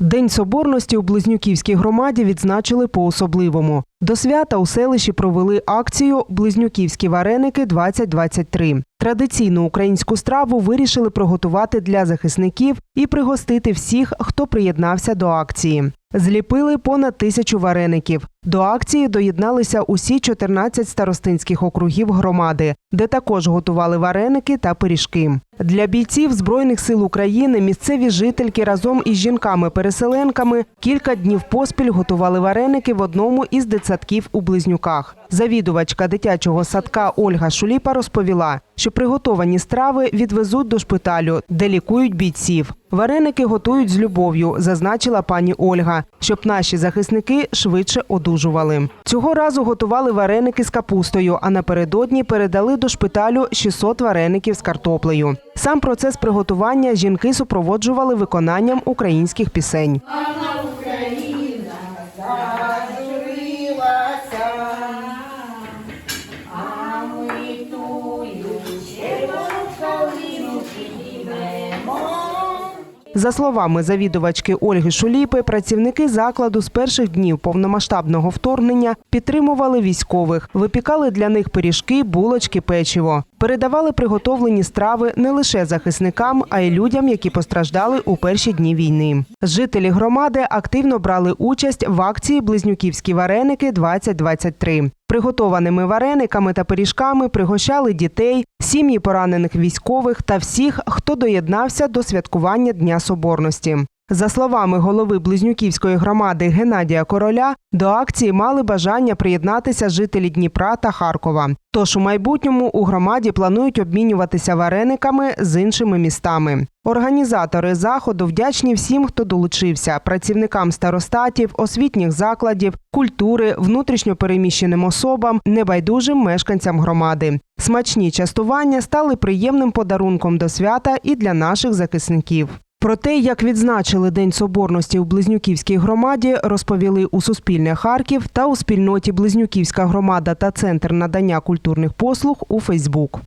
День соборності у Близнюківській громаді відзначили по-особливому. До свята у селищі провели акцію Близнюківські вареники 2023 Традиційну українську страву вирішили приготувати для захисників і пригостити всіх, хто приєднався до акції. Зліпили понад тисячу вареників. До акції доєдналися усі 14 старостинських округів громади, де також готували вареники та пиріжки. Для бійців Збройних сил України місцеві жительки разом із жінками-переселенками кілька днів поспіль готували вареники в одному із дитсадків у Близнюках. Завідувачка дитячого садка Ольга Шуліпа розповіла, що приготовані страви відвезуть до шпиталю, де лікують бійців. Вареники готують з любов'ю, зазначила пані Ольга, щоб наші захисники швидше одужували. Цього разу готували вареники з капустою, а напередодні передали до шпиталю 600 вареників з картоплею. Сам процес приготування жінки супроводжували виконанням українських пісень. За словами завідувачки Ольги Шуліпи, працівники закладу з перших днів повномасштабного вторгнення підтримували військових, випікали для них пиріжки, булочки, печиво. Передавали приготовлені страви не лише захисникам, а й людям, які постраждали у перші дні війни. Жителі громади активно брали участь в акції Близнюківські вареники 2023 Приготованими варениками та пиріжками пригощали дітей, сім'ї поранених військових та всіх, хто доєднався до святкування Дня Соборності. За словами голови Близнюківської громади Геннадія Короля, до акції мали бажання приєднатися жителі Дніпра та Харкова. Тож у майбутньому у громаді планують обмінюватися варениками з іншими містами. Організатори заходу вдячні всім, хто долучився: працівникам старостатів, освітніх закладів, культури, внутрішньо переміщеним особам, небайдужим мешканцям громади. Смачні частування стали приємним подарунком до свята і для наших захисників. Про те, як відзначили День Соборності у Близнюківській громаді, розповіли у Суспільне Харків та у спільноті Близнюківська громада та Центр надання культурних послуг у Фейсбук.